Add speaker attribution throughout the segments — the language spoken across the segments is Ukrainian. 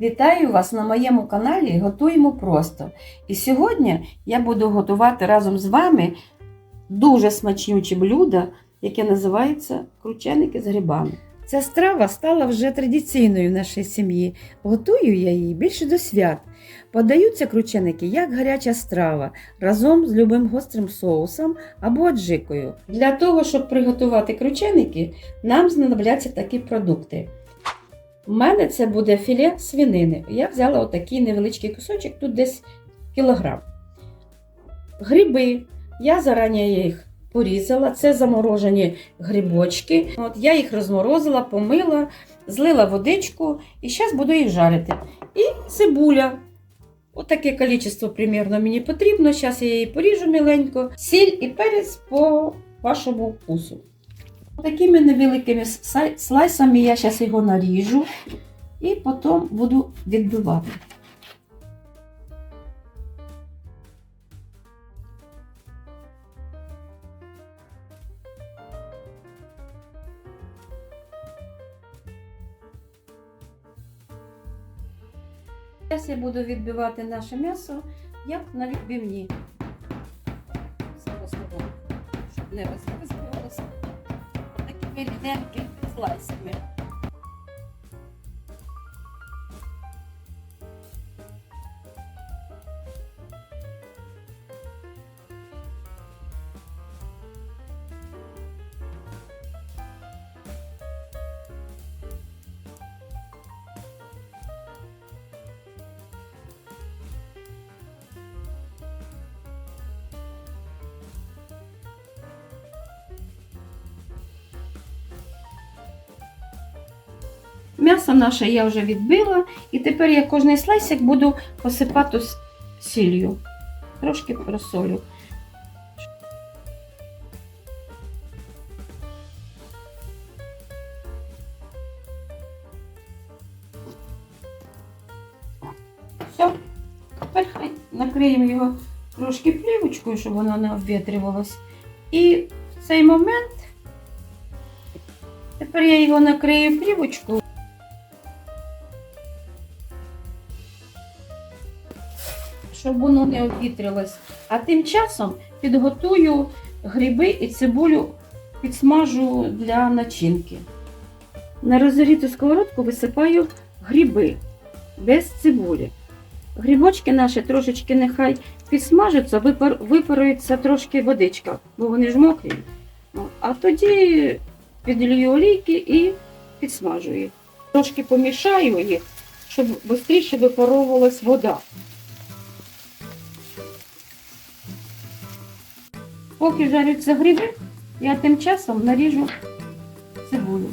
Speaker 1: Вітаю вас на моєму каналі Готуємо просто. І сьогодні я буду готувати разом з вами дуже смачнюче блюдо, яке називається крученики з грибами. Ця страва стала вже традиційною в нашій сім'ї. Готую я її більше до свят. Подаються крученики як гаряча страва разом з любим гострим соусом або аджикою. Для того, щоб приготувати крученики, нам знадобляться такі продукти. У мене це буде філе свинини. Я взяла отакий невеличкий кусочок, тут десь кілограм. Гриби. Я зарані їх порізала. Це заморожені грибочки. От я їх розморозила, помила, злила водичку і зараз буду їх жарити. І цибуля. Отаке кількість примірно мені потрібно. Зараз я її поріжу міленько. Сіль і перець по вашому вкусу. Такими невеликими слайсами я зараз його наріжу і потім буду відбивати. Зараз я буду відбивати наше м'ясо як на відбивні. Зараз його, щоб не розбивалося такими ріденькими слайсами. М'ясо наше я вже відбила, і тепер я кожний слайсик буду посипати сіллю. Трошки розсолю. Все. Тепер хай накриємо його трошки плівочкою, щоб воно не обвітрювалось. І в цей момент тепер я його накрию плівочкою. Щоб воно не обвітрилось. А тим часом підготую гриби і цибулю підсмажу для начинки. На розігріту сковородку висипаю гриби без цибулі. Грибочки наші трошечки нехай підсмажаться, випар, випарується трошки водичка, бо вони ж мокрі. А тоді підлію олійки і підсмажу їх. Трошки помішаю їх, щоб швидше випаровувалась вода. Поки жаряться гриби, я тим часом наріжу цибулю.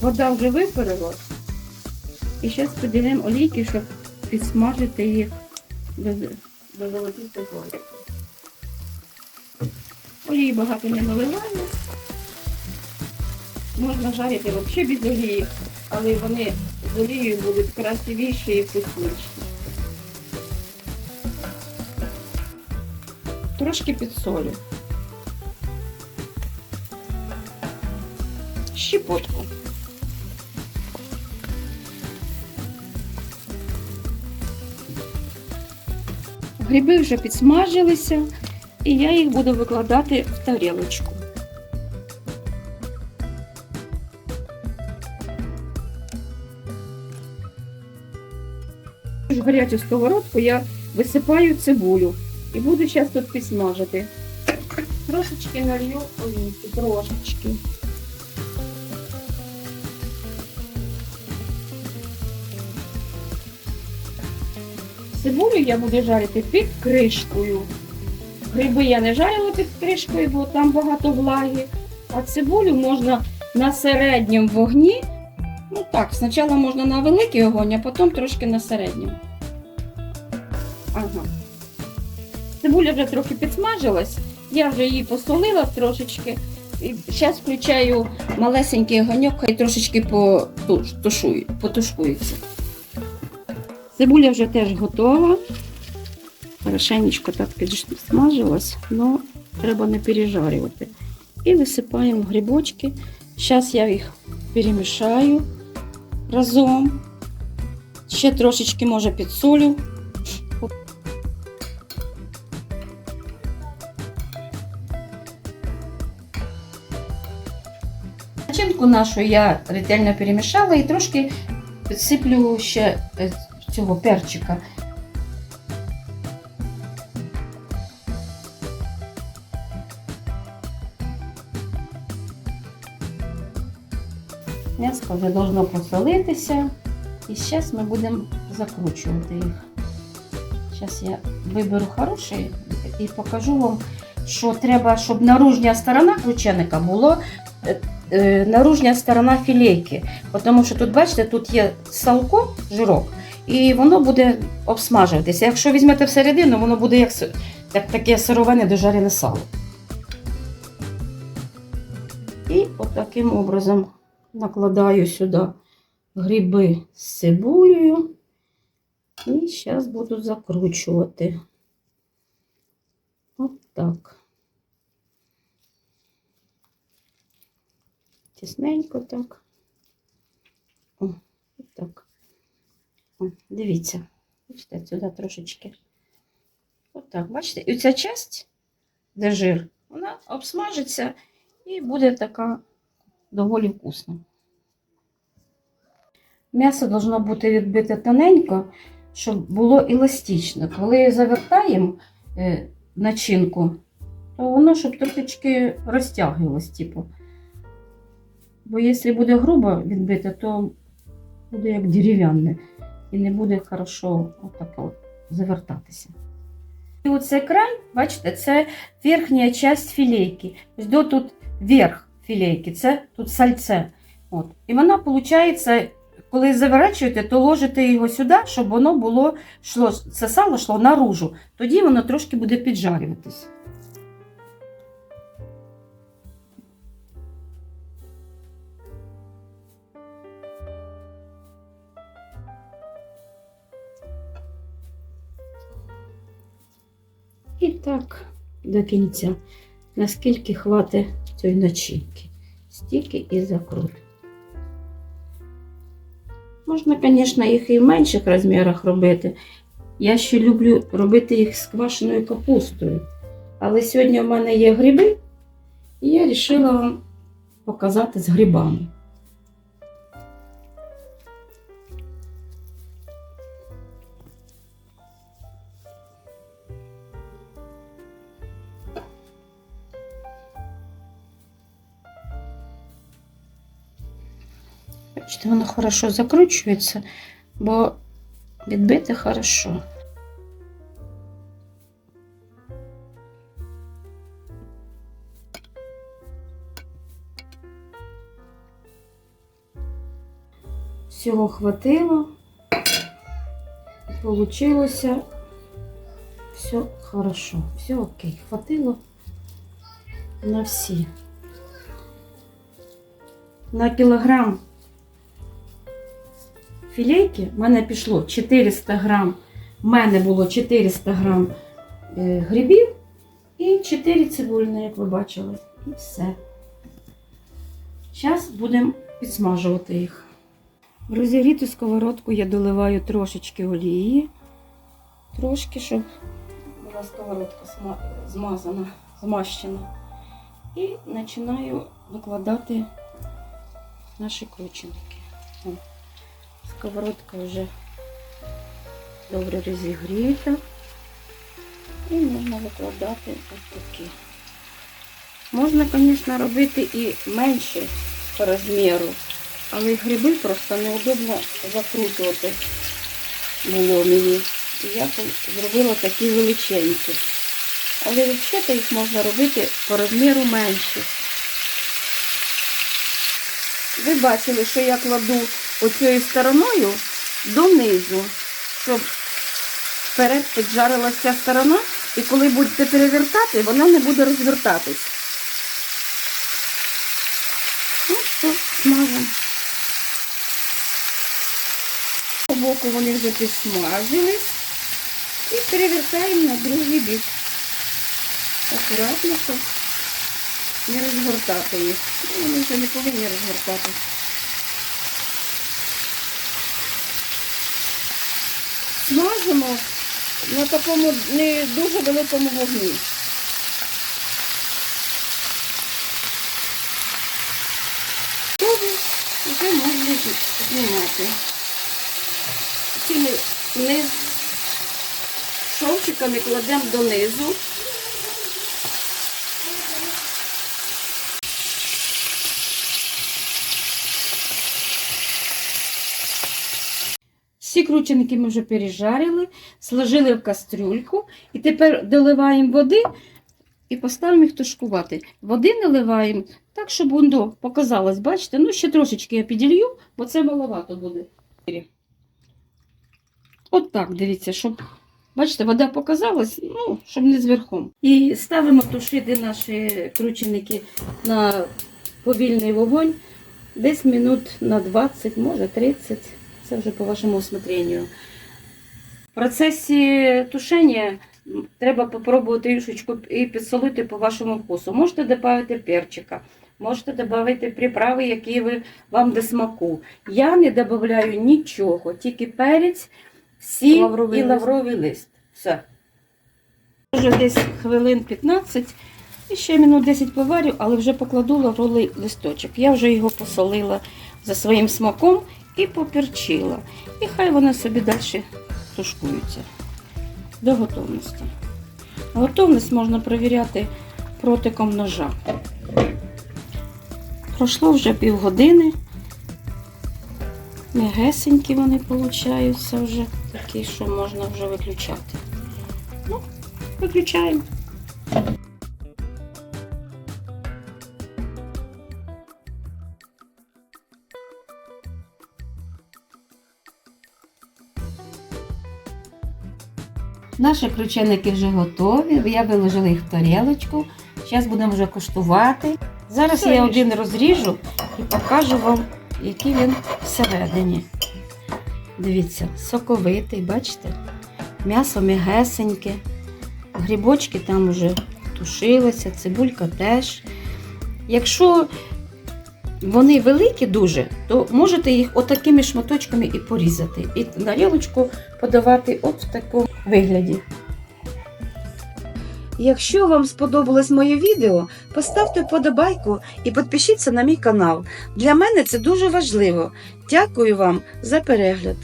Speaker 1: Вода вже випарилась. І зараз підійдемо олійки, щоб підсмажити їх до, до золотистої кольору. Олії багато не наливаємо. Можна жарити взагалі без олії, але вони з олією будуть красивіші і вкусніші. Трошки підсолю. Щепотку. Гриби вже підсмажилися, і я їх буду викладати в тарілочку. В гарячу сковородку я висипаю цибулю і буду зараз тут підсмажити. Трошечки налью олійки, трошечки. Цибулю я буду жарити під кришкою. Гриби я не жарила під кришкою, бо там багато влаги. А цибулю можна на середньому вогні. Ну так, спочатку можна на великий огонь, а потім трошки на середньому. Ага. Цибуля вже трохи підсмажилась, я вже її посолила трошечки. І зараз включаю малесенький огоньок, хай трошечки потушує, потушкується. Цибуля вже теж готова. Хорошенечко так підсмажилась, але треба не пережарювати. І висипаємо грибочки. Зараз я їх перемішаю разом. Ще трошечки, може, підсолю. Начинку нашу я ретельно перемішала і трошки підсиплю ще е, цього перчика. М'ясо вже должно посолитися. І зараз ми будемо закручувати їх. Зараз я виберу хороший і покажу вам, що треба, щоб наружня сторона крученика була е, е, наружня сторона філейки. Тому що тут, бачите, тут є салко, жирок, і воно буде обсмажуватися. Якщо візьмете всередину, воно буде як, як таке сировине дожарене сало. І от образом накладаю сюди гриби з цибулею. І зараз буду закручувати. От так. Тісненько так. О, так. О, дивіться. Бачите, сюди трошечки. От так, бачите? І ця часть, де жир, вона обсмажиться і буде така доволі вкусна. М'ясо должно бути відбите тоненько, щоб було еластично. Коли завертаємо е, начинку, то воно щоб трошечки розтягувалось, типу. Бо якщо буде грубо відбите, то буде як дерев'яне і не буде хорошо отако завертатися. І оцей край, бачите, це верхня частина філейки. До тут верх філейки, це тут сальце. От. І вона, виходить, коли заворачуєте, то ложите його сюди, щоб воно було шло, це сало йшло наружу. Тоді воно трошки буде піджарюватись. І так до кінця. Наскільки хватить цієї начинки. Стільки і закрут. Можна, звісно, їх і в менших розмірах робити. Я ще люблю робити їх з квашеною капустою. Але сьогодні в мене є гриби, і я вирішила вам показати з грибами. Бачите, воно хорошо закручується, бо відбите хорошо. Всього хватило. Получилося все хорошо, все окей. Хватило на всі. На кілограм філейки в мене пішло 400 грам. В мене було 400 грам е, грибів і 4 цибульні, як ви бачили. І все. Зараз будемо підсмажувати їх. В розігріту сковородку я доливаю трошечки олії. Трошки, щоб була сковородка змазана, змащена. І починаю викладати наші крученики. Сковородка вже добре розігріта. І можна викладати ось такі. Можна, звісно, робити і менше по розміру, але гриби просто неудобно закрутувати було мені. І я зробила такі величенькі. Але взагалі їх можна робити по розміру менше. Ви бачили, що я кладу оцією стороною донизу, щоб вперед піджарилася ця сторона, і коли будете перевертати, вона не буде розвертатись. смажемо. По боку вони вже підсмажились. І перевертаємо на другий бік. Акуратно, щоб не розгортати їх. Ну, Вони вже не повинні розгортати. Смажимо на такому не дуже великому вогні. Тобі вже можна знімати. Цими низ шовчиками кладемо донизу. Всі крученики ми вже пережарили, сложили в кастрюльку і тепер доливаємо води і поставимо їх тушкувати. Води наливаємо так, щоб воно показалось, бачите? Ну, ще трошечки я піділью, бо це маловато буде. От так, дивіться, щоб, бачите, вода показалась, ну, щоб не зверхом. І ставимо тушити наші крученики на повільний вогонь десь минут на 20, може 30. Це вже по вашому усмотренню. В процесі тушення треба спробувати юшечку і підсолити по вашому вкусу. Можете додати перчика, можете додати приправи, які ви, вам до смаку. Я не додаю нічого, тільки перець, сіль
Speaker 2: Лавровий
Speaker 1: і
Speaker 2: лист.
Speaker 1: лавровий лист. Все. Вже десь хвилин 15 і ще минут 10 поварю, але вже покладу лавровий листочок. Я вже його посолила за своїм смаком і поперчила. І хай вони собі далі тушкуються до готовності. Готовність можна перевіряти протиком ножа. Пройшло вже півгодини. М'ягесенькі вони получаються вже такі, що можна вже виключати. Ну, виключаємо. Наші крученики вже готові. Я виложила їх в тарілочку. Зараз будемо вже куштувати. Зараз
Speaker 2: Все,
Speaker 1: я
Speaker 2: Юль.
Speaker 1: один розріжу і покажу вам, який він всередині. Дивіться, соковитий, бачите? М'ясо м'ягесеньке, грибочки там вже тушилися, цибулька теж. Якщо вони великі дуже, то можете їх отакими шматочками і порізати. І на тарілочку подавати от в такому вигляді.
Speaker 2: Якщо вам сподобалось моє відео, поставте вподобайку і підпишіться на мій канал. Для мене це дуже важливо. Дякую вам за перегляд.